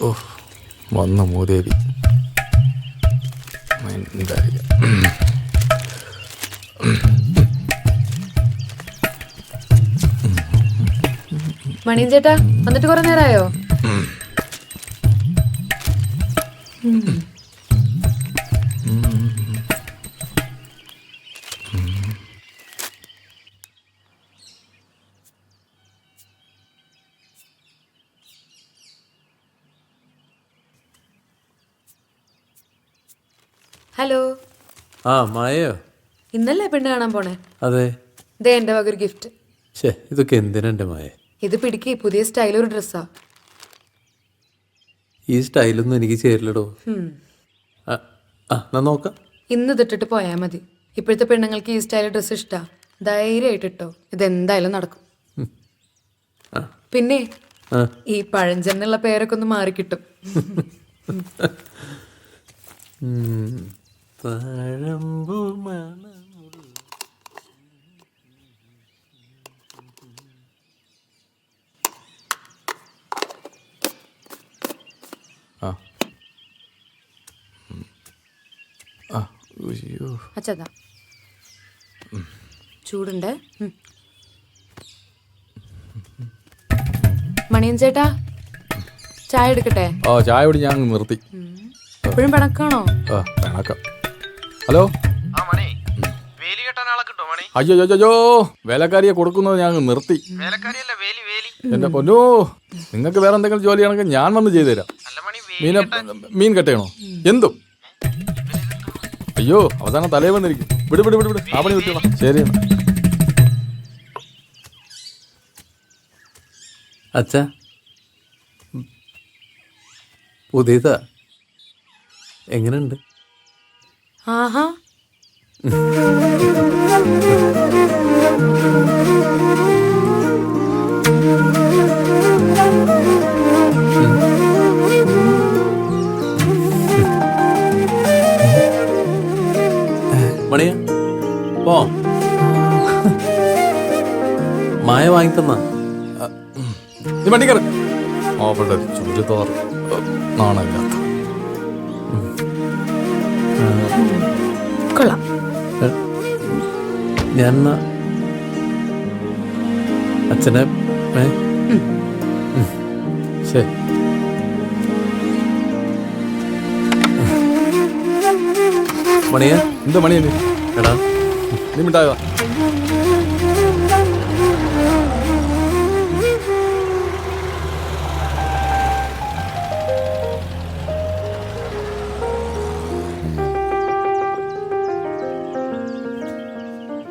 ഓ വന്ന മൂതേവി എന്തായിരിക്കും മണിയൻ ചേട്ടാ വന്നിട്ട് കുറെ നേരമായോ ഹലോ. ആ മായയോ ഇന്നല്ലേ പെണ്ണ് കാണാൻ പോണേ? അതെ. ദേ എന്റെ വകൊരു ഗിഫ്റ്റ്. ഇതൊക്കെ എന്തിനെന്റെ മായ? ഇത് പിടിക്ക് പുതിയ സ്റ്റൈൽ ഒരു ഡ്രസ്സാ. ഈ സ്റ്റൈലൊന്നും എനിക്ക് ചേരില്ലടോ. നോക്കാം. ഇന്ന് ഇതിട്ടിട്ട് പോയാൽ മതി. ഇപ്പോഴത്തെ പെണ്ണുങ്ങൾക്ക് ഈ സ്റ്റൈൽ ഡ്രസ്സ് ഇഷ്ടാ. ധൈര്യമായിട്ടിട്ടോ. ഇതെന്തായാലും നടക്കും. പിന്നെ ഈ പഴഞ്ചെന്നുള്ള പേരൊക്കെ ഒന്ന് മാറിക്കിട്ടും. ഉം. തഴമ്പു മണമുള്ള ആ ഉം. ആ അയ്യോ അച്ഛതാ ചൂടുണ്ട്. മണിയൻ ചേട്ടാ ചായ എടുക്കട്ടെ? ഓ ചായ കുടി ഞാൻ നിർത്തി. എപ്പോഴും പിണക്കാണോ? ആ വേണക്കം ഹലോ? ആ മണി. വേലി കെട്ടാൻ മണി? അയ്യോ അയ്യോ വേലക്കാരിയെ കൊടുക്കുന്നത് ഞാൻ നിർത്തി. വേലക്കാരിയല്ല വേലി വേലി. എന്റെ പൊന്നോ നിങ്ങൾക്ക് വേറെ എന്തെങ്കിലും ജോലിയാണെങ്കിൽ ഞാൻ വന്ന് ചെയ്തു തരാം. അല്ല മണി വേലി മീൻ കെട്ടണോ? എന്തും. അയ്യോ അവസാനം തലേ വന്നിരിക്കും. വിട് വിട് വിട് വിട്. ആ പണി വിട്ടു ശരി അച്ഛ. പുതിയത. എങ്ങനെയുണ്ട് ആഹാ. മണിയ പോ. മായ വാങ്ങി തന്ന നീ വണ്ടി കയറി അവളുടെ ചുരുത്തോറ് നാണമില്ലാത്ത. കൊള്ളാം. ഞാൻ അച്ഛനെ. ശരി. മണിയ? എന്താ മണിയല്ലേ എടാ. നീ മിണ്ടായോ